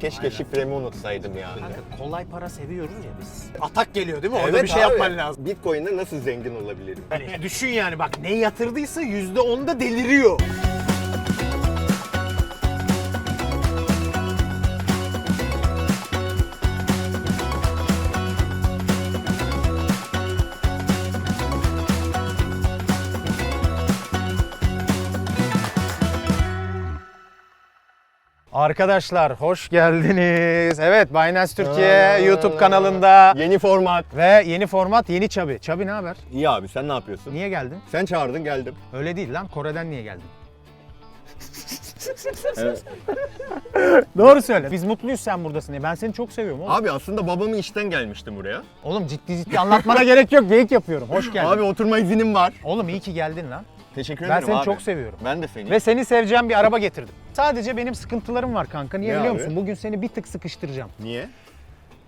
Keşke şifremi unutsaydım ya. Kanka kolay para seviyoruz ya biz. Atak geliyor değil mi? Orada Evet bir şey abi. yapman lazım. Bitcoin'le nasıl zengin olabilirim? Hani düşün yani bak ne yatırdıysa yüzde onda deliriyor. Arkadaşlar hoş geldiniz. Evet Binance Türkiye. YouTube kanalında Yeni format. ve yeni format yeni Çabi. Çabi ne haber? İyi abi sen ne yapıyorsun? Niye geldin? Sen çağırdın geldim. Öyle değil lan. Kore'den niye geldin? Evet. Doğru söyle. Biz mutluyuz sen buradasın diye. Ben seni çok seviyorum oğlum. Abi aslında babamın işten gelmiştim buraya. Oğlum ciddi ciddi anlatmana gerek yok. Geyik yapıyorum. Hoş geldin. Abi oturma izinim var. Oğlum iyi ki geldin lan. Teşekkür Ben ederim seni abi. çok seviyorum. Ben de seni. Ve seni seveceğim bir araba getirdim. Sadece benim sıkıntılarım var kanka. Niye Ne biliyor abi? musun? Bugün seni bir tık sıkıştıracağım. Niye?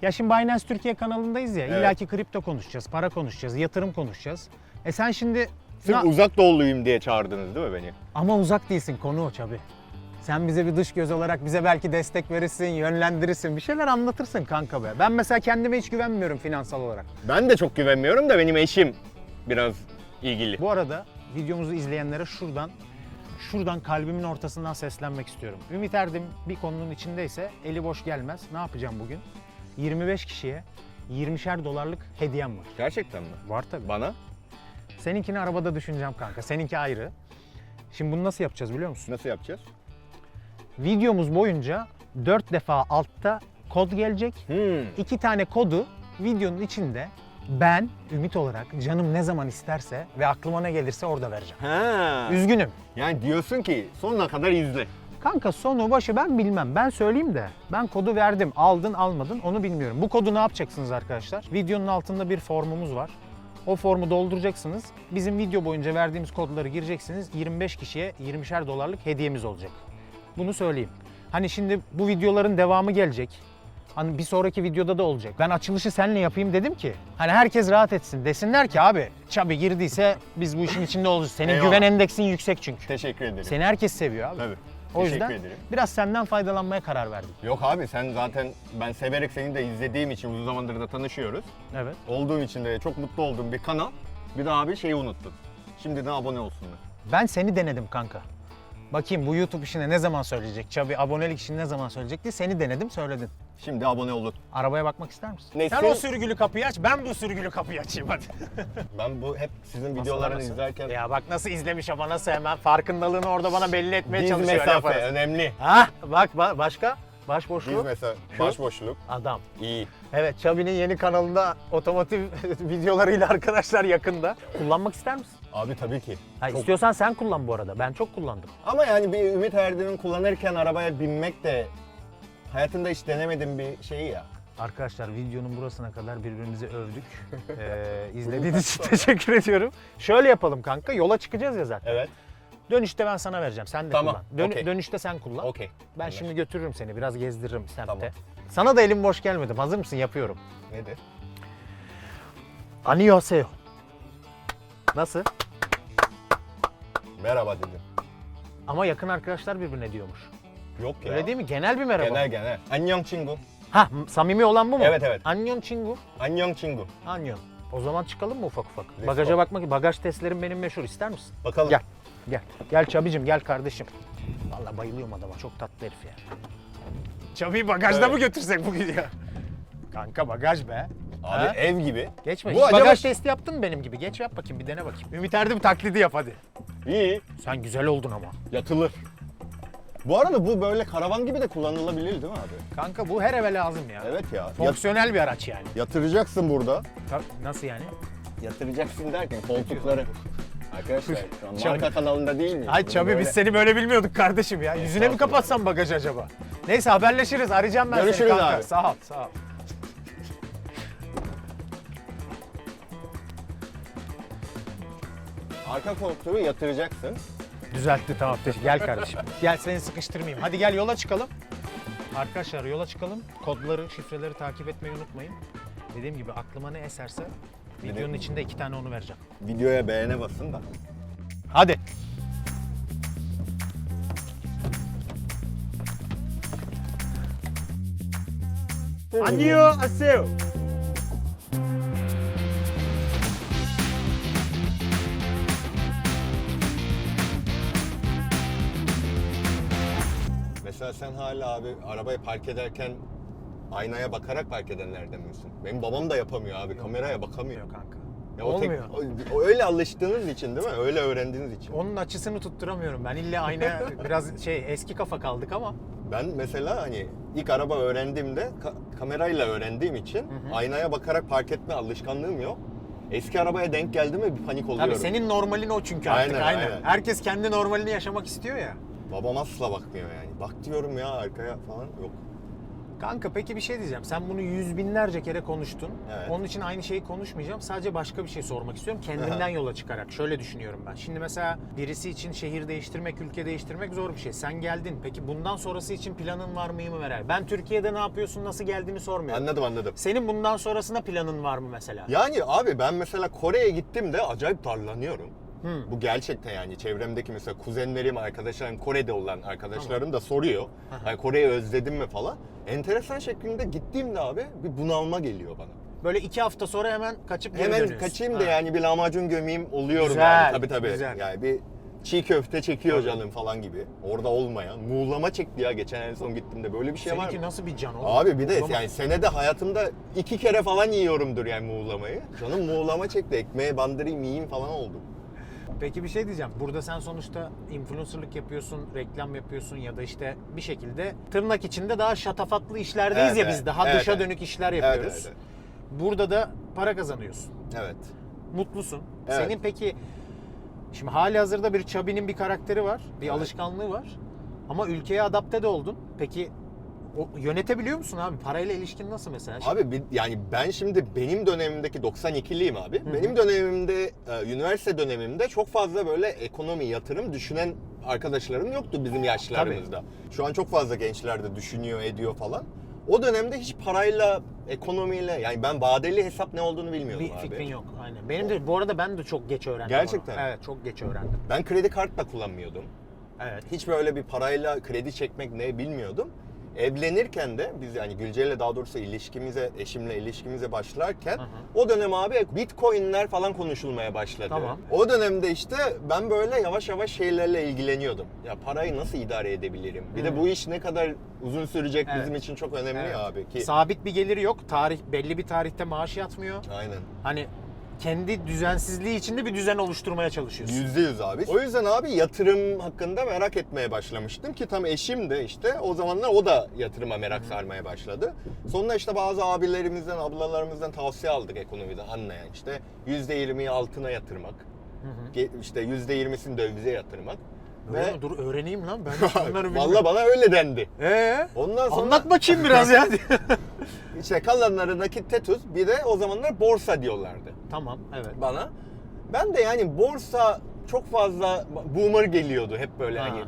Ya şimdi Binance Türkiye kanalındayız ya. Evet. İlla ki kripto konuşacağız, para konuşacağız, yatırım konuşacağız. E sen şimdi... Sırf Na- uzak doğuluyum diye çağırdınız değil mi beni? Ama uzak değilsin konu o Çabi. Sen bize bir dış göz olarak bize belki destek verirsin, yönlendirirsin, bir şeyler anlatırsın kanka be. Ben mesela kendime hiç güvenmiyorum finansal olarak. Ben de çok güvenmiyorum da benim eşim biraz ilgili. Bu arada videomuzu izleyenlere şuradan şuradan kalbimin ortasından seslenmek istiyorum. Ümit Erdim bir konunun içindeyse eli boş gelmez. Ne yapacağım bugün? 25 kişiye 20'şer dolarlık hediyem var. Gerçekten mi? Var tabii. Bana? Seninkini arabada düşüneceğim kanka. Seninki ayrı. Şimdi bunu nasıl yapacağız biliyor musun? Nasıl yapacağız? Videomuz boyunca 4 defa altta kod gelecek. Hmm. İki tane kodu videonun içinde ben Ümit olarak canım ne zaman isterse ve aklıma ne gelirse orada vereceğim. Ha. Üzgünüm. Yani diyorsun ki sonuna kadar izle. Kanka sonu başı ben bilmem. Ben söyleyeyim de ben kodu verdim. Aldın almadın onu bilmiyorum. Bu kodu ne yapacaksınız arkadaşlar? Videonun altında bir formumuz var. O formu dolduracaksınız. Bizim video boyunca verdiğimiz kodları gireceksiniz. 25 kişiye 20'şer dolarlık hediyemiz olacak. Bunu söyleyeyim. Hani şimdi bu videoların devamı gelecek. Hani bir sonraki videoda da olacak. Ben açılışı seninle yapayım dedim ki. Hani herkes rahat etsin. Desinler ki abi Çabi girdiyse biz bu işin içinde olacağız. Senin Eyvallah. güven endeksin yüksek çünkü. Teşekkür ederim. Seni herkes seviyor abi. Tabii. O Teşekkür yüzden ederim. biraz senden faydalanmaya karar verdim. Yok abi sen zaten ben severek seni de izlediğim için uzun zamandır da tanışıyoruz. Evet. Olduğum için de çok mutlu olduğum bir kanal. Bir daha abi şeyi unuttun. Şimdiden abone olsunlar. Ben seni denedim kanka. Bakayım bu YouTube işine ne zaman söyleyecek? Çabi abonelik işini ne zaman söyleyecek diye seni denedim söyledin. Şimdi abone olun. Arabaya bakmak ister misin? Neyse. Sen o sürgülü kapıyı aç, ben bu sürgülü kapıyı açayım hadi. Ben bu hep sizin Nasıl videolarını arası? izlerken Ya bak nasıl izlemiş ama nasıl hemen farkındalığını orada bana belli etmeye diz çalışıyor. mesafe yaparız. önemli. Ha bak ba- başka? Diz Başboşluk. mesafe, Şu- başboşluk Adam. iyi. Evet Çabi'nin yeni kanalında otomotiv videolarıyla arkadaşlar yakında. Kullanmak ister misin? Abi tabii ki. Ha, Çok- İstiyorsan sen kullan bu arada. Ben çok kullandım. Ama yani bir Ümit Erdem'in kullanırken arabaya binmek de hayatımda hiç denemedim bir şey ya. Arkadaşlar videonun burasına kadar birbirimizi övdük. Ee, izlediğiniz için teşekkür ediyorum. Şöyle yapalım kanka. Yola çıkacağız ya zaten. Evet. Dönüşte ben sana vereceğim. Sen de Tamam, kullan. Dön- okey. Dönüşte sen kullan. Okey. Ben Anlaştık. şimdi götürürüm seni. Biraz gezdiririm semtte. Tamam. Sana da elim boş gelmedim. Hazır mısın? Yapıyorum. Nedir? Annyeonghaseyo. Nasıl? Merhaba dedim. Ama yakın arkadaşlar birbirine diyormuş. Yok ya. Öyle değil mi? Genel bir merhaba. Genel genel. Annyeong 친구. Ha, m- samimi olan bu mu? Evet, evet. Annyeong chingu. Annyeong 친구. Annyeong. O zaman çıkalım mı ufak ufak? Let's Bagaja go. bakmak, bagaj testlerim benim meşhur. İster misin? Bakalım. Gel. Gel. Gel Çabicim gel kardeşim. Vallahi bayılıyorum adama. Çok tatlı herif ya. Çabi'yi bagajda Evet. mı götürsek bugün ya? Kanka bagaj be. Abi Ha? ev gibi. Geçme. Bu Hiç acaba- Bagaj testi yaptın mı benim gibi? Geç yap bakayım bir dene bakayım. Ümit Erdem taklidi yap hadi. İyi. Sen güzel oldun ama. Yatılır. Bu arada bu böyle karavan gibi de kullanılabilir değil mi abi? Kanka bu her eve lazım ya. Evet ya. Fonksiyonel bir araç yani. yatıracaksın burada. Ta- Nasıl yani? Yatıracaksın derken koltukları. Arkadaşlar şu an Çabuk. marka kanalında değil mi? Ay Çabi biz seni böyle bilmiyorduk kardeşim ya. Yüzüne mi kapatsam bagajı acaba? Neyse haberleşiriz. Arayacağım ben seni Görüşürüz kanka. abi. Sağ ol, sağ ol. Arka koltuğu yatıracaksın. Düzeltti tamam. teşekkür- Gel kardeşim. Gel seni sıkıştırmayayım. Hadi gel yola çıkalım. Arkadaşlar yola çıkalım. Kodları, şifreleri takip etmeyi unutmayın. Dediğim gibi aklıma ne eserse videonun içinde iki tane onu vereceğim. Videoya beğene basın da. Hadi. 안 Mesela sen hala abi arabayı park ederken aynaya bakarak park edenlerden misin? Benim babam da yapamıyor abi. Kameraya bakamıyor. kanka. Ya o tek- Olmuyor. o- o öyle alıştığınız için değil mi? Öyle öğrendiğiniz için. Onun açısını tutturamıyorum ben. İlla aynaya biraz şey eski kafa kaldık ama. Ben mesela hani ilk araba öğrendiğimde ka- kamerayla öğrendiğim için aynaya bakarak park etme alışkanlığım yok. Eski arabaya denk geldi mi bir panik oluyorum. Tabii senin normalin o çünkü artık Aynen, aynen. aynen. Herkes kendi normalini yaşamak istiyor ya. Babam asla bakmıyor yani. Bak diyorum ya arkaya falan yok. Kanka peki bir şey diyeceğim. Sen bunu yüz binlerce kere konuştun. Evet. Onun için aynı şeyi konuşmayacağım. Sadece başka bir şey sormak istiyorum. Kendimden yola çıkarak. Şöyle düşünüyorum ben. Şimdi mesela birisi için şehir değiştirmek, ülke değiştirmek zor bir şey. Sen geldin. Peki bundan sonrası için planın var mı mı Meral? Ben Türkiye'de ne yapıyorsun, nasıl geldiğini sormuyorum. Anladım anladım. Senin bundan sonrasında planın var mı mesela? Yani abi ben mesela Kore'ye gittim de acayip darlanıyorum. Hmm. Bu gerçekten yani çevremdeki mesela kuzenlerim, arkadaşlarım, Kore'de olan arkadaşlarım da soruyor. Hani Kore'yi özledim mi falan. Enteresan şekilde gittiğimde abi bir bunalma geliyor bana. Böyle iki hafta sonra hemen kaçıp geri Hemen dönüyorsun. kaçayım da Ha. yani bir lahmacun gömeyim oluyorum Güzel, yani. Tabii tabii. güzel. Yani bir çiğ köfte çekiyor canım falan gibi. Orada olmayan. Muğlama çekti ya geçen en son gittiğimde. Böyle bir şey var Seninki mı? nasıl bir can oğlum? Abi bir de Muğlama. yani senede hayatımda iki kere falan yiyorumdur yani muğlamayı. Canım muğlama çekti. Ekmeğe bandırayım yiyeyim falan oldu. Peki bir şey diyeceğim. Burada sen sonuçta influencerlık yapıyorsun, reklam yapıyorsun ya da işte bir şekilde tırnak içinde daha şatafatlı işlerdeyiz Evet, ya evet. biz. Daha Evet, dışa evet. dönük işler Evet, yapıyoruz. evet, Burada da para kazanıyorsun. Evet. Mutlusun. Evet. Senin peki şimdi hali hazırda bir Chubby'nin bir karakteri var, bir Evet. alışkanlığı var. Ama ülkeye adapte de oldun. Peki o, yönetebiliyor musun abi? Parayla ilişkin nasıl mesela? Şimdi- Abi bir, yani ben şimdi benim dönemimdeki 92'liyim abi. Benim dönemimde, e, üniversite dönemimde çok fazla böyle ekonomi, yatırım düşünen arkadaşlarım yoktu bizim yaşlarımızda. Şu an çok fazla gençler de düşünüyor, ediyor falan. O dönemde hiç parayla, ekonomiyle yani ben vadeli hesap ne olduğunu bilmiyordum bir abi. fikrin yok. Aynen. Benim de bu arada ben de çok geç öğrendim. Gerçekten onu. Evet, çok geç öğrendim. Ben kredi kart da kullanmıyordum. Evet. Hiç böyle bir parayla kredi çekmek ne bilmiyordum. Evlenirken de biz yani Gülce'yle daha doğrusu ilişkimize, eşimle ilişkimize başlarken Hı hı. o dönem abi bitcoinler falan konuşulmaya başladı. Tamam. O dönemde işte ben böyle yavaş yavaş şeylerle ilgileniyordum. Ya parayı nasıl idare edebilirim? Bir de Hı. bu iş ne kadar uzun sürecek Evet. bizim için çok önemli Evet. abi ki. Sabit bir geliri yok. Tarih belli bir tarihte maaş yatmıyor. Aynen. Hani kendi düzensizliği içinde bir düzen oluşturmaya çalışıyorsun. Yüzde yüz abi. O yüzden abi yatırım hakkında merak etmeye başlamıştım ki tam eşim de işte o zamanlar o da yatırıma merak sarmaya başladı. Sonra işte bazı abilerimizden, ablalarımızdan tavsiye aldık ekonomiden anlayan işte yüzde yirmiyi altına yatırmak. işte yüzde yirmisini dövize yatırmak. Ve mi? Dur öğreneyim lan ben bunları bilmiyorum. Valla bana öyle dendi. Ee? Ondan sonra Anlat bakayım biraz ya. işte kalanları nakit tetuz bir de o zamanlar borsa diyorlardı. tamam evet. bana. Ben de yani borsa çok fazla boomer geliyordu hep böyle Ha. hani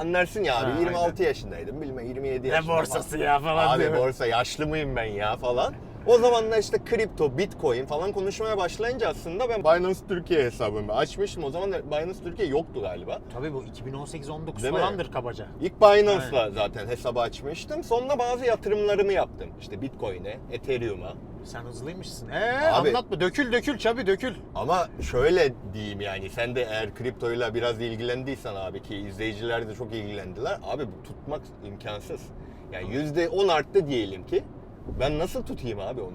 anlarsın ya abi Ha, 26 aynen. yaşındaydım bilmem 27 Ne yaşında borsası ya falan Abi diyor. borsa yaşlı mıyım ben ya falan. O zamanlar işte kripto, bitcoin falan konuşmaya başlayınca aslında ben Binance Türkiye hesabımı açmıştım. O zaman Binance Türkiye yoktu galiba. Tabii bu 2018-19 Değil mi? falandır kabaca. İlk Binance'la zaten hesabı açmıştım. Sonra bazı yatırımlarımı yaptım. İşte Bitcoin'e, Ethereum'a. Sen hızlıymışsın. Ee Abi- anlatma. Dökül dökül çabi dökül. Ama şöyle diyeyim yani sen de eğer kriptoyla biraz ilgilendiysen abi ki izleyiciler de çok ilgilendiler. Abi bu tutmak imkansız. Yani yüzde on arttı diyelim ki ben nasıl tutayım abi onu?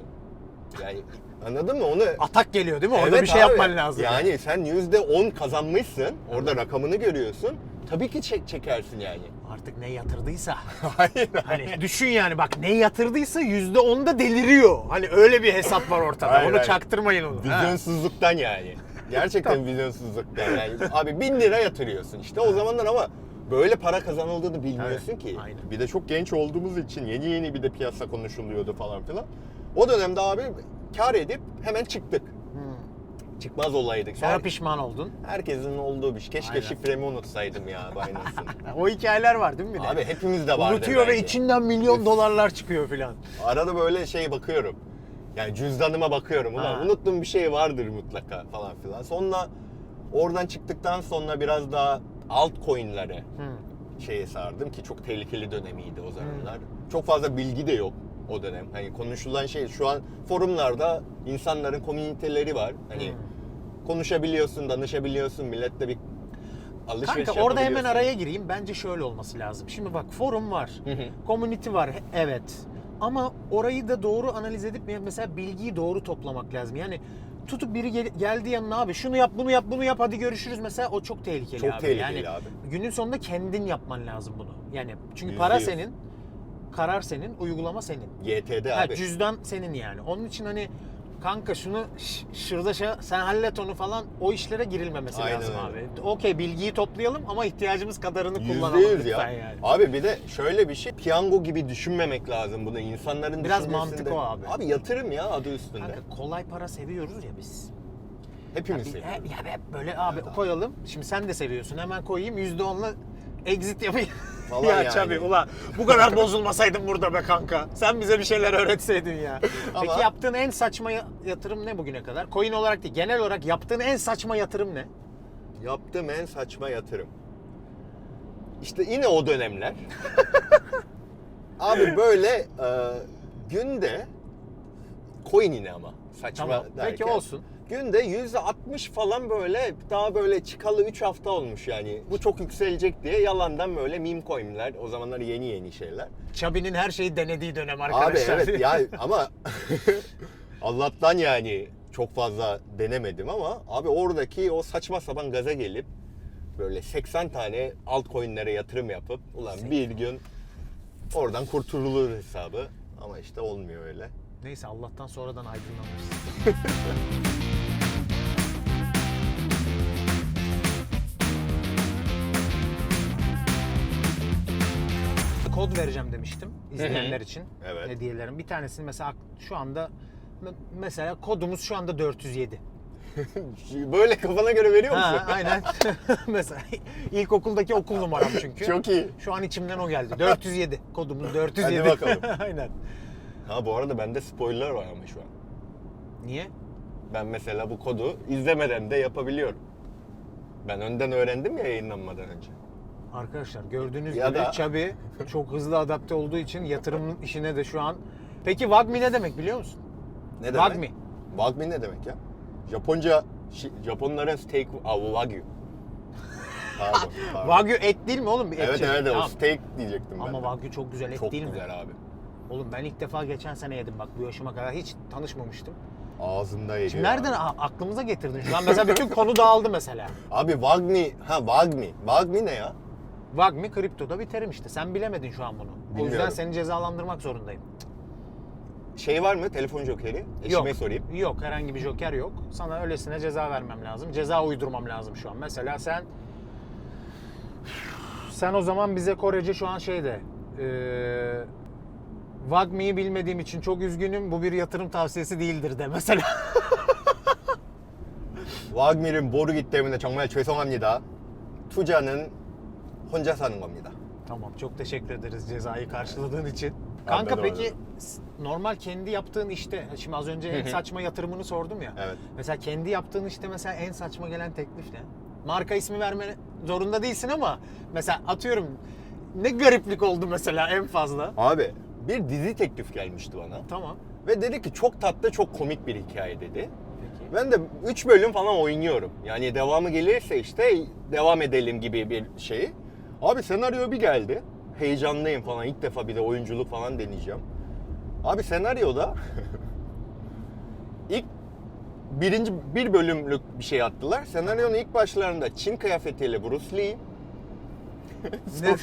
Yani anladın mı onu? Atak geliyor değil mi? Orada Evet bir şey abi. yapman lazım. Yani sen yüzde on kazanmışsın. Orada rakamını görüyorsun. Tabii ki çek çekersin yani. Artık ne yatırdıysa. Hayır. Hani düşün yani bak ne yatırdıysa yüzde onda deliriyor. Hani öyle bir hesap var ortada. Hayır, onu hayır. çaktırmayın onu. Ha. Vizyonsuzluktan yani. Gerçekten vizyonsuzluktan yani. Abi bin lira yatırıyorsun işte o zamanlar ama böyle para kazanıldığını bilmiyorsun Evet, ki. aynen. Bir de çok genç olduğumuz için yeni yeni bir de piyasa konuşuluyordu falan filan. O dönemde abi kar edip hemen çıktık. Hmm. Çıkmaz olaydık. Sonra Her- pişman oldun. herkesin olduğu bir şey. Keşke Aynen. şifremi unutsaydım ya Binance'ın. O hikayeler var değil mi de? abi hepimizde vardır Unutuyor ve içinden milyon dolarlar çıkıyor filan. Arada böyle şey bakıyorum. Yani cüzdanıma bakıyorum. Ulan Ha. unuttuğum bir şey vardır mutlaka falan filan. Sonra oradan çıktıktan sonra biraz daha altcoin'lere Hmm. şeye sardım ki çok tehlikeli dönemiydi o zamanlar. Çok fazla bilgi de yok o dönem. Hani konuşulan şey şu an forumlarda insanların komüniteleri var. Hani Hmm. konuşabiliyorsun, danışabiliyorsun, milletle bir alışveriş Kanka orada hemen araya gireyim. Bence şöyle olması lazım. Şimdi bak forum var. Community var. Evet. Ama orayı da doğru analiz edip mesela bilgiyi doğru toplamak lazım. Yani tutup biri gel- geldi yanına abi şunu yap bunu yap bunu yap hadi görüşürüz mesela o çok tehlikeli Çok abi. tehlikeli yani abi. günün sonunda kendin yapman lazım bunu. Yani çünkü Yüzde para yüz. senin, karar senin, uygulama senin. YT'de Ha, abi. cüzdan senin yani. Onun için hani kanka şunu şurada şey, sen hallet onu falan o işlere girilmemesi Aynen lazım öyle. abi. Okey bilgiyi toplayalım ama ihtiyacımız kadarını kullanalım yüz lütfen ya. yani. Abi bir de şöyle bir şey, piyango gibi düşünmemek lazım bunu. İnsanların Biraz mantık o abi. Abi yatırım ya adı üstünde. Kanka kolay para seviyoruz ya biz. Hepimiz Bir- seviyoruz. ya hep böyle abi Evet abi. koyalım. Şimdi sen de seviyorsun. Hemen koyayım %10'la exit yapayım. Falan ya yani. Çabi ulan bu kadar bozulmasaydın burada be kanka. Sen bize bir şeyler öğretseydin ya. Ama- Peki yaptığın en saçma ya- yatırım ne bugüne kadar? Coin olarak değil, genel olarak yaptığın en saçma yatırım ne? Yaptığım en saçma yatırım. İşte yine o dönemler. Abi böyle e, günde coin yine ama saçma Tamam. derken. Peki olsun. Günde yüzde 60 falan böyle daha böyle çıkalı 3 hafta olmuş yani. Bu çok yükselecek diye yalandan böyle meme coin'ler. O zamanlar yeni yeni şeyler. Çabi'nin her şeyi denediği dönem Abi arkadaşlar. evet ya ama Allah'tan yani çok fazla denemedim ama abi oradaki o saçma sapan gaza gelip böyle 80 tane altcoin'lere yatırım yapıp ulan bir gün oradan kurtulur hesabı ama işte olmuyor öyle. Neyse Allah'tan sonradan aydınlanmışsın. Kod vereceğim demiştim izleyenler için. Evet. Hediyelerin. Bir tanesini mesela şu anda me- mesela kodumuz şu anda 407. Böyle kafana göre veriyor musun? Ha, aynen. mesela ilkokuldaki okul numaram çünkü. Çok iyi. Şu an içimden o geldi. 407. Kodumuz 407. Hadi bakalım. aynen. Ha bu arada bende spoiler var ama şu an. Niye? Ben mesela bu kodu izlemeden de yapabiliyorum. Ben önden öğrendim ya yayınlanmadan önce. Arkadaşlar gördüğünüz Ya gibi da- Çabi çok hızlı adapte olduğu için yatırım işine de şu an. Peki Wagmi ne demek biliyor musun? Ne demek? Wagmi. Wagmi ne demek ya? Japonca, Japonların steak, Aa, wagyu. Pardon, pardon. Wagyu et değil mi oğlum? Et Evet şey. evet o Tamam. steak diyecektim ben. Ama de. Wagyu çok güzel et Çok değil mi? güzel abi. Oğlum ben ilk defa geçen sene yedim bak bu yaşıma kadar hiç tanışmamıştım. Ağzında eriyor. Şimdi nereden Abi, aklımıza getirdin? Şu an mesela bütün konu dağıldı mesela. abi Wagmi, ha Wagmi. Wagmi ne ya? Wagmi kriptoda bir terim işte. Sen bilemedin şu an bunu. O yüzden Bilmiyorum. seni cezalandırmak zorundayım. Şey var mı telefon jokeri? Eşime sorayım. Yok herhangi bir joker yok. Sana öylesine ceza vermem lazım. Ceza uydurmam lazım şu an. Mesela sen sen o zaman bize Korece şu an şeyde eee Wagmi'yi bilmediğim için çok üzgünüm. Bu bir yatırım tavsiyesi değildir de mesela. Wagmi를 모르기 때문에 정말 죄송합니다. 투자는 혼자 사는 겁니다. tamam çok teşekkür ederiz cezayı karşıladığın için. Abi Kanka ben peki öyle. s- normal kendi yaptığın işte şimdi az önce en Hı hı. saçma yatırımını sordum ya. Evet. Mesela kendi yaptığın işte mesela en saçma gelen teklif ne? Marka ismi verme zorunda değilsin ama mesela atıyorum ne gariplik oldu mesela en fazla. Abi bir dizi teklif gelmişti bana. Tamam. Ve dedi ki çok tatlı, çok komik bir hikaye dedi. Peki. Ben de 3 bölüm falan oynuyorum. Yani devamı gelirse işte devam edelim gibi bir şey. Abi senaryo bir geldi. Heyecanlıyım falan. İlk defa bir de oyunculuk falan deneyeceğim. Abi senaryoda ilk birinci bir bölümlük bir şey attılar. Senaryonun ilk başlarında Çin kıyafetiyle Bruce Lee. Ne-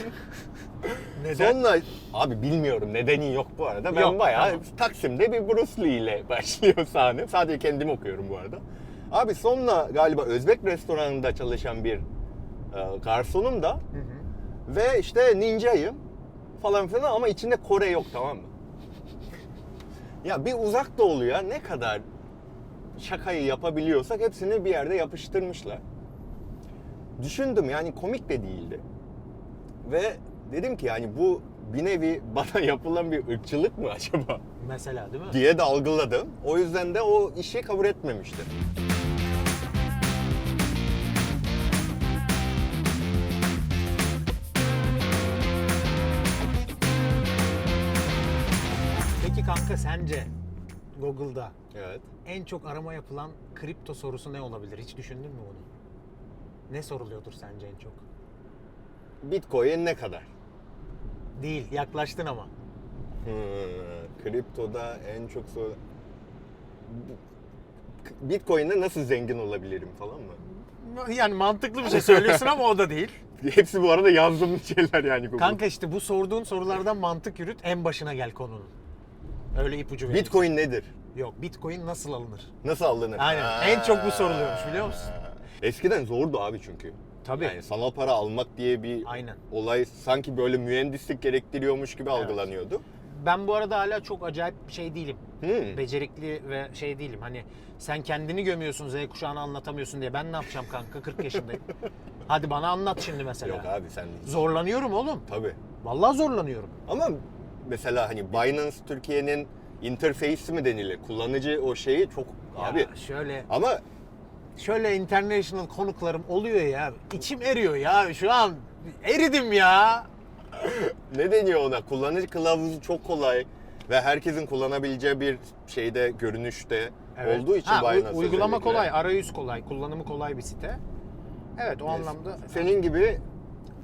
Neden? Sonra abi bilmiyorum nedeni yok bu arada. Ben Yok, bayağı tamam. Taksim'de bir Bruce Lee ile başlıyor sahne. Sadece kendim okuyorum bu arada. Abi sonra galiba Özbek restoranında çalışan bir e, garsonum da Hı hı. Ve işte ninjayım falan filan ama içinde Kore yok tamam mı? ya bir uzak doğuluya ne kadar şakayı yapabiliyorsak hepsini bir yerde yapıştırmışlar. Düşündüm yani komik de değildi. Ve dedim ki yani bu bir nevi bana yapılan bir ırkçılık mı acaba Mesela değil mi? diye de algıladım. O yüzden de o işi kabul etmemiştim. Kanka sence Google'da Evet. en çok arama yapılan kripto sorusu ne olabilir? Hiç düşündün mü bunu? Ne soruluyordur sence en çok? Bitcoin ne kadar? Değil, yaklaştın ama. Hmm, kriptoda en çok sor... Bitcoin'de nasıl zengin olabilirim falan mı? Yani mantıklı bir şey söylüyorsun ama o da değil. Hepsi bu arada yazdığım şeyler yani Google. Kanka işte bu sorduğun sorulardan mantık yürüt, en başına gel konunun. Öyle ipucu vereyim. Bitcoin nedir? Yok, Bitcoin nasıl alınır? Nasıl alınır? Aynen. En çok bu soruluyormuş, biliyor musun? Eskiden zordu abi çünkü. Tabii. Yani sanal para almak diye bir Aynen. olay sanki böyle mühendislik gerektiriyormuş gibi algılanıyordu. Ben bu arada hala çok acayip şey değilim. Hmm. Becerikli ve şey değilim. Hani sen kendini gömüyorsun Z kuşağını anlatamıyorsun diye. Ben ne yapacağım kanka 40 yaşındayım. Hadi bana anlat şimdi mesela. Yok abi sen Zorlanıyorum oğlum. tabii. Vallahi zorlanıyorum. Ama mesela hani Binance Türkiye'nin interface'i mi denilir? Kullanıcı o şeyi çok abi. Ya şöyle Ama şöyle international konuklarım oluyor ya. İçim eriyor ya. Şu an eridim ya. ne deniyor ona? Kullanıcı kılavuzu çok kolay ve herkesin kullanabileceği bir şeyde görünüşte olduğu için Ha, Binance uygulama özellikle. kolay, arayüz kolay, kullanımı kolay bir site. Evet o anlamda Senin gibi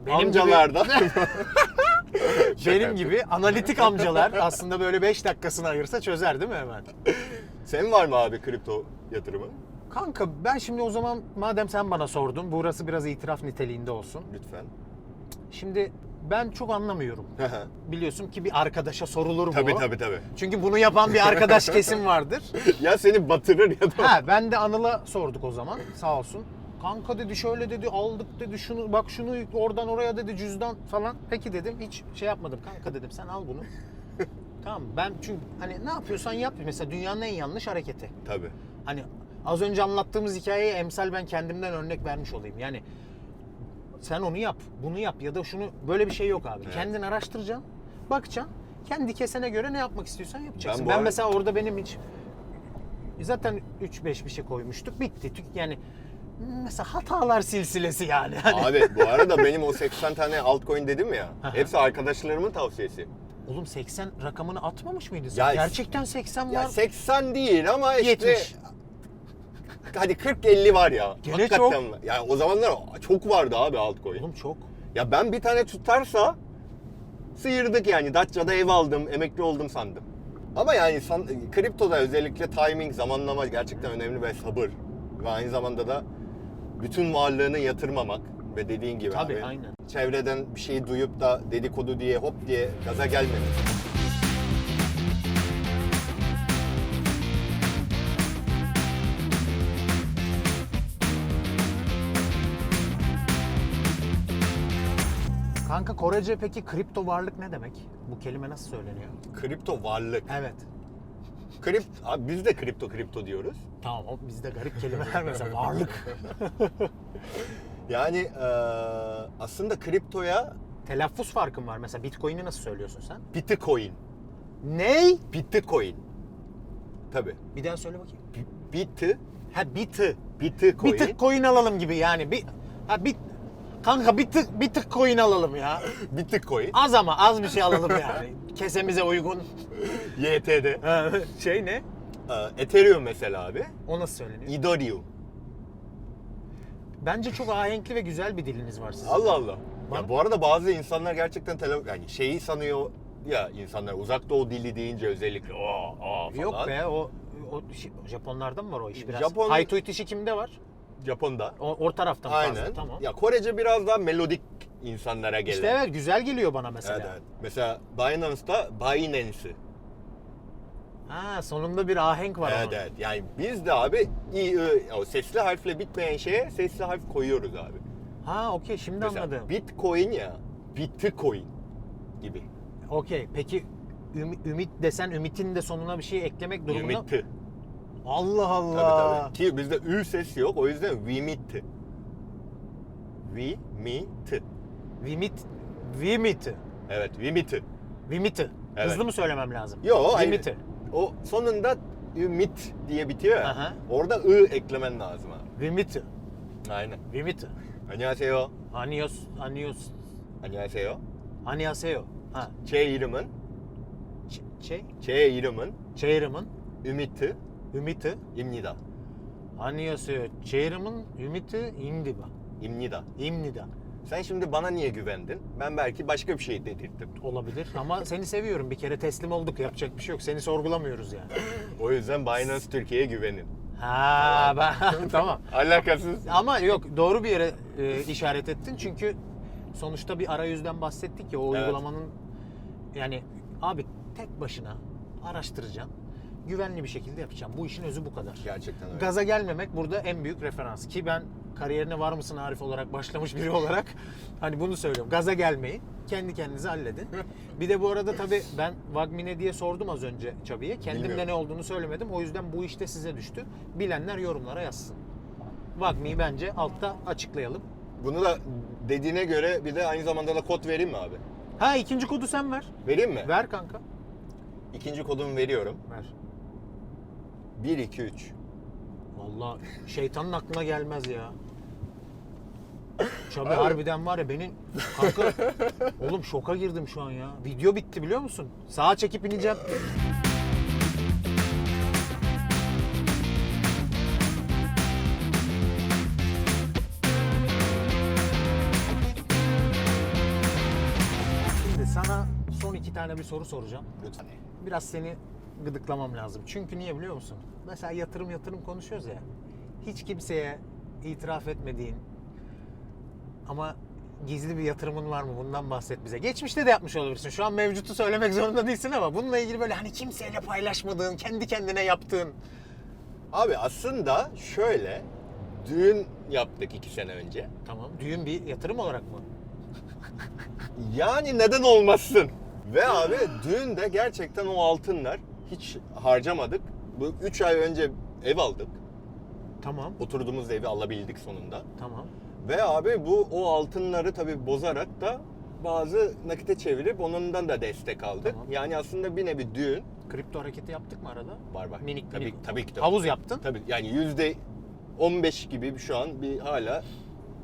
Benim amcalardan benim gibi analitik amcalar aslında böyle 5 dakikasını ayırsa çözer değil mi hemen? Senin var mı abi kripto yatırımı? Kanka ben şimdi o zaman madem sen bana sordun burası biraz itiraf niteliğinde olsun. Lütfen. Şimdi ben çok anlamıyorum. Biliyorsun ki bir arkadaşa sorulur bu. tabii tabii tabii. Çünkü bunu yapan bir arkadaş kesim vardır. Ya seni batırır ya da Ha ben de Anıl'a sorduk o zaman sağ olsun. Kanka dedi şöyle dedi aldık dedi şunu bak şunu oradan oraya dedi cüzdan falan. Peki dedim hiç şey yapmadım kanka dedim sen al bunu. tamam ben çünkü hani ne yapıyorsan yap mesela dünyanın en yanlış hareketi. Tabii. Hani az önce anlattığımız hikayeye emsal ben kendimden örnek vermiş olayım. Yani sen onu yap, bunu yap ya da şunu böyle bir şey yok abi. Evet. Kendin araştıracaksın, bakacaksın. Kendi kesene göre ne yapmak istiyorsan yapacaksın. Ben Ben, ara- mesela orada benim hiç zaten 3-5 bir şey koymuştuk. Bitti. Tük- Yani mesela hatalar silsilesi yani. Hani- Abi bu arada benim o 80 tane altcoin dedim ya. Hepsi arkadaşlarımın tavsiyesi. Oğlum 80 rakamını atmamış mıydın sen? Ya- Gerçekten 80 var. Ya 80 değil ama işte 70. hadi 40-50 var ya. Gene Hakikaten var. Yani o zamanlar çok vardı abi altcoin. Oğlum çok. Ya ben bir tane tutarsa sıyırdık yani. Datça'da ev aldım, emekli oldum sandım. Ama yani san, kriptoda özellikle timing, zamanlama gerçekten önemli ve sabır. Ve aynı zamanda da bütün varlığını yatırmamak ve dediğin gibi Tabii, abi. aynen. Çevreden bir şeyi duyup da dedikodu diye hop diye gaza gelmemek. Kanka Korece peki kripto varlık ne demek? Bu kelime nasıl söyleniyor? Kripto varlık. Evet. Kript, abi biz de kripto kripto diyoruz. Tamam o bizde garip kelimeler mesela varlık. Yani eee, aslında kriptoya Telaffuz farkın var mesela Bitcoin'i nasıl söylüyorsun sen? Bitcoin. Ney? Bitcoin. Tabi. Bir daha söyle bakayım. Bit, Ha biti. Bitcoin. Bir tık coin alalım gibi yani. Bir ha bit Kanka bir tık bir tık coin alalım ya. Bitcoin. Az ama az bir şey alalım yani. Kesemize uygun. YTD. Ha, şey ne? Eee, Ethereum mesela abi. O nasıl söyleniyor? Ethereum. Bence çok ahenkli ve güzel bir diliniz var sizin. Allah Allah. Bana- Ya bu arada bazı insanlar gerçekten tele yani şeyi sanıyor ya insanlar uzak doğu dili deyince özellikle aa, aa falan. Yok be o, o Japonlarda mı var o iş biraz? Japon- Haytuit işi kimde var? Japon'da. O, or tarafta mı Aynen. fazla? Tamam. Ya Korece biraz daha melodik insanlara gelen. İşte evet güzel geliyor bana mesela. Evet, evet. Mesela Binance'da Binance. Ha sonunda bir ahenk var Evet onun. evet. Yani biz de abi i, I, o sesli harfle bitmeyen şeye sesli harf koyuyoruz abi. Ha okey şimdi Mesela anladım. Bitcoin ya. Bitcoin gibi. Okey peki Ümi- ümit desen ümitin de sonuna bir şey eklemek durumunda. Ümit. Allah Tabii Allah. tabii. Ki bizde ü sesi yok. O yüzden Vimit. Vimit. Vimit. Vimit. Evet Vimit. Vimiti. Evet. Hızlı mı söylemem lazım? Yo hayır. Vimiti. O sonunda ümit diye bitiyor ya. Aha. Orada ı eklemen lazım abi. Vimiti. Aynen. Vimiti. 안녕하세요. Anios. Anios. 안녕하세요. Annyeonghaseyo. Ha. 제 이름은 şey? 제 이름은 Çeyrim'in ümit'i ümiti. 입니다. Anlıyorsun. Çeyrim'in ümiti imdiba. 입니다. İmnida. Sen şimdi bana niye güvendin? Ben belki başka bir şey dedirttim. Olabilir ama seni seviyorum. Bir kere teslim olduk. Yapacak bir şey yok. Seni sorgulamıyoruz yani. O yüzden Binance Türkiye'ye güvenin. Ha ben tamam. Alakasız. Ama yok doğru bir yere e, işaret ettin çünkü sonuçta bir arayüzden bahsettik ya o Evet. uygulamanın yani abi tek başına araştıracaksın. Güvenli bir şekilde yapacağım. Bu işin özü bu kadar. Gerçekten öyle. Gaza gelmemek burada en büyük referans. Ki ben kariyerine var mısın Arif olarak başlamış biri olarak hani bunu söylüyorum. Gaza gelmeyin. Kendi kendinize halledin. Bir de bu arada tabii ben Vagmine diye sordum az önce Çabi'ye. Kendimde Bilmiyorum. ne olduğunu söylemedim. O yüzden bu işte size düştü. Bilenler yorumlara yazsın. Vagmi'yi bence altta açıklayalım. Bunu da dediğine göre bir de aynı zamanda da kod vereyim mi abi? Ha ikinci kodu sen ver. Vereyim mi? Ver kanka. İkinci kodumu veriyorum. Ver. 1, 2, 3. Vallahi şeytanın aklına gelmez ya. Çabi Abi. harbiden var ya benim kanka oğlum şoka girdim şu an ya. Video bitti biliyor musun? Sağa çekip ineceğim. Şimdi sana son iki tane bir soru soracağım. Lütfen. Biraz seni gıdıklamam lazım. Çünkü niye biliyor musun? Mesela yatırım yatırım konuşuyoruz ya. Hiç kimseye itiraf etmediğin ama gizli bir yatırımın var mı? Bundan bahset bize. Geçmişte de yapmış olabilirsin. Şu an mevcutu söylemek zorunda değilsin ama bununla ilgili böyle hani kimseyle paylaşmadığın, kendi kendine yaptığın. Abi aslında şöyle düğün yaptık iki sene önce. Tamam. Düğün bir yatırım olarak mı? Yani neden olmasın? Ve abi düğünde gerçekten o altınlar hiç harcamadık. Bu 3 ay önce ev aldık. Tamam. Oturduğumuz evi alabildik sonunda. Tamam. Ve abi bu o altınları tabii bozarak da bazı nakite çevirip onundan da destek aldık. Tamam. Yani aslında bir nevi düğün Kripto hareketi yaptık mı arada? var var. Minik tabii, minik. tabii ki de. Havuz yaptın. Tabii yani yüzde 15 gibi şu an bir hala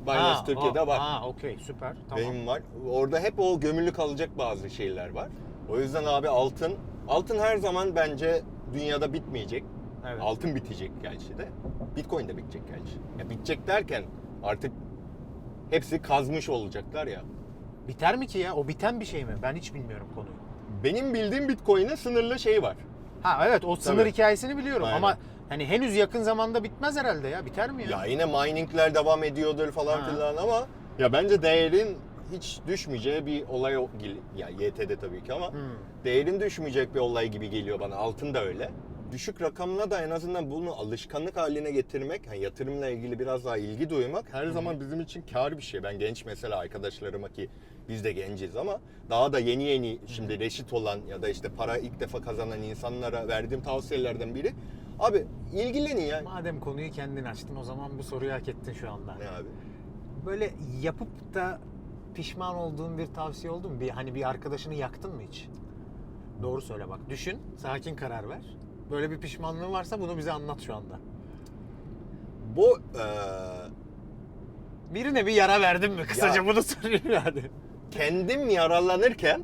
Binance Ha, Türkiye'de o- var. Ha, okey süper. Tamam. Benim var. Orada hep o gömülü kalacak bazı şeyler var. O yüzden abi altın, altın her zaman bence dünyada bitmeyecek. Evet. Altın bitecek gerçi de. Bitcoin de bitecek gerçi. Ya bitecek derken artık hepsi kazmış olacaklar ya. Biter mi ki ya? O biten bir şey mi? Ben hiç bilmiyorum konuyu. Benim bildiğim Bitcoin'in sınırlı şeyi var. Ha evet o sınır Tabii. hikayesini biliyorum Aynen. ama hani henüz yakın zamanda bitmez herhalde ya. Biter mi ya? Ya yine miningler devam ediyordur falan Ha. filan ama ya bence değerin hiç düşmeyeceği bir olay ya YT'de tabii ki ama Hmm. değerin düşmeyecek bir olay gibi geliyor bana. Altın da öyle. Düşük rakamına da en azından bunu alışkanlık haline getirmek, hani yatırımla ilgili biraz daha ilgi duymak her zaman bizim için kar bir şey. Ben genç mesela arkadaşlarıma ki biz de genciz ama daha da yeni yeni şimdi reşit olan ya da işte para ilk defa kazanan insanlara verdiğim tavsiyelerden biri abi ilgilenin ya. Madem konuyu kendin açtın o zaman bu soruyu hak ettin şu anda. Ne abi? Böyle yapıp da pişman olduğun bir tavsiye oldu mu? Bir, hani bir arkadaşını yaktın mı hiç? Doğru söyle bak. Düşün, sakin karar ver. Böyle bir pişmanlığın varsa bunu bize anlat şu anda. Bu eee, Birine bir yara verdin mi? Kısaca Ya- bunu sorayım yani. kendim yaralanırken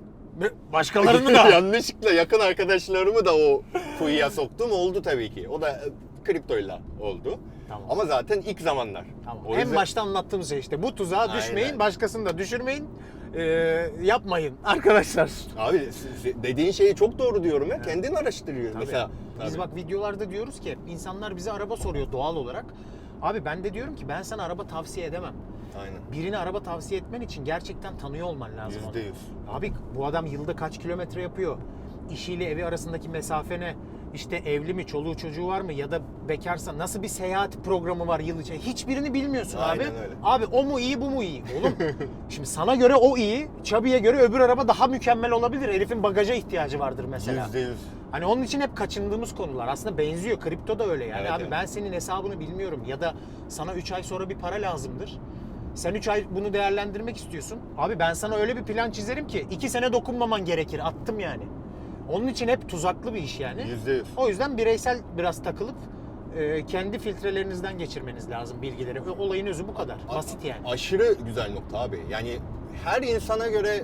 Başkalarını da. yanlışlıkla yakın arkadaşlarımı da o kuyuya soktum oldu tabii ki. O da e, kriptoyla oldu. Tamam. Ama zaten ilk zamanlar. Tamam. O En yüzden- başta anlattığım şey işte. Bu tuzağa düşmeyin, Aynen. başkasını da düşürmeyin. Ee, yapmayın arkadaşlar. Abi dediğin şeyi çok doğru diyorum ya. Kendin araştırıyor Tabii. mesela. Biz Tabii. bak videolarda diyoruz ki insanlar bize araba soruyor doğal olarak. Abi ben de diyorum ki ben sana araba tavsiye edemem. Aynen. Birine araba tavsiye etmen için gerçekten tanıyor olman lazım. Yüzde onu. yüz. Abi bu adam yılda kaç kilometre yapıyor? İşiyle evi arasındaki mesafe ne? İşte evli mi, çoluğu çocuğu var mı ya da bekarsa nasıl bir seyahat programı var yıl içinde? Hiçbirini bilmiyorsun Aynen abi. öyle. Abi o mu iyi bu mu iyi? Oğlum şimdi sana göre o iyi, Çabi'ye göre öbür araba daha mükemmel olabilir. Herifin bagaja ihtiyacı vardır mesela. Yüzde yüz. Hani onun için hep kaçındığımız konular. Aslında benziyor. Kripto da öyle yani. Evet, Abi evet. ben senin hesabını bilmiyorum ya da sana 3 ay sonra bir para lazımdır. Sen 3 ay bunu değerlendirmek istiyorsun. Abi ben sana öyle bir plan çizerim ki 2 sene dokunmaman gerekir. Attım yani. Onun için hep tuzaklı bir iş yani. Yüzde yüz. O yüzden bireysel biraz takılıp e, kendi filtrelerinizden geçirmeniz lazım bilgileri. Olayın özü bu kadar. Basit yani. Aşırı güzel nokta abi. Yani her insana göre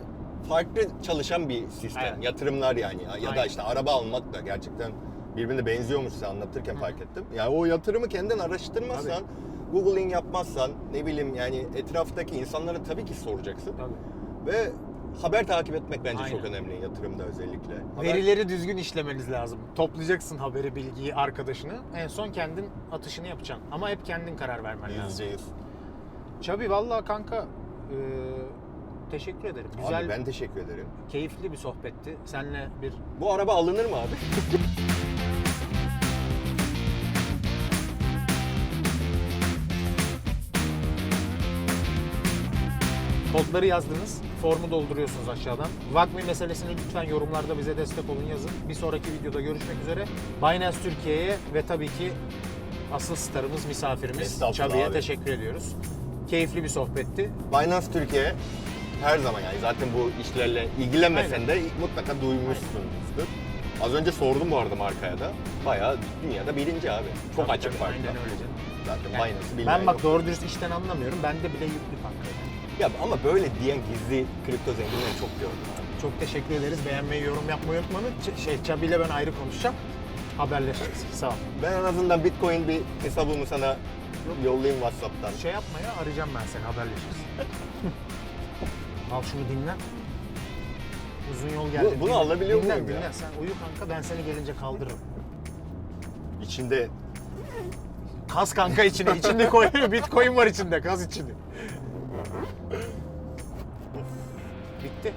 farklı çalışan bir sistem. Evet. Yatırımlar yani. Ya da Aynen. işte araba almak da gerçekten birbirine benziyormuş size anlatırken fark ettim. Yani o yatırımı kendin araştırmazsan, Googling yapmazsan, ne bileyim yani etraftaki insanlara tabii ki soracaksın. Tabii. Ve haber takip etmek bence Aynen. çok önemli yatırımda özellikle. Haber- Verileri düzgün işlemeniz lazım. Toplayacaksın haberi, bilgiyi, arkadaşını. En son kendin atışını yapacaksın. Ama hep kendin karar vermen lazım. Yüzde yüz. Çabi vallahi kanka e, teşekkür ederim. Güzel, Abi ben teşekkür ederim. keyifli bir sohbetti. Seninle bir Bu araba alınır mı abi? kodları yazdınız. Formu dolduruyorsunuz aşağıdan. Vakmi meselesini lütfen yorumlarda bize destek olun yazın. Bir sonraki videoda görüşmek üzere. Binance Türkiye'ye ve tabii ki asıl starımız, misafirimiz Estağfurullah Çabi'ye abi. teşekkür ediyoruz. Keyifli bir sohbetti. Binance Türkiye her zaman yani zaten bu işlerle ilgilenmesen de mutlaka duymuşsunuzdur. Az önce sordum bu arada markaya da. Bayağı dünyada birinci abi. Çok Tabii, açık tabii, farklı. Aynen öyle canım. Zaten Yani Binance'ı bilmeyen ben bak yok. doğru dürüst işten anlamıyorum. Bende bile yüklü kanka. Ya ama böyle diyen gizli kripto zenginleri çok gördüm abi. Çok teşekkür ederiz. Beğenmeyi, yorum yapmayı unutmayın. Ç- şey, Çabi ile ben ayrı konuşacağım. Haberleşiriz. Sağ ol. Ben en azından Bitcoin bir hesabımı sana yollayayım WhatsApp'tan. Şey yapma ya, arayacağım ben seni, haberleşiriz. Al şunu dinle. Uzun yol geldi. Bu- bunu Dinle, alabiliyor dinle, muyum ya? dinle. Sen uyu kanka, ben seni gelince kaldırırım. İçinde Kas kanka içine, içinde koy. Bitcoin var içinde, kaz içinde. Bitti.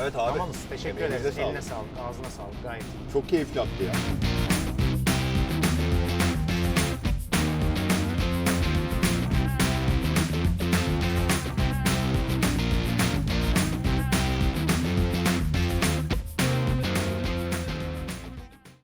evet abi. Tamamız. Teşekkür ederiz. Eline sağlık, ağzına sağlık. Gayet iyi. Çok keyifli yaptı ya.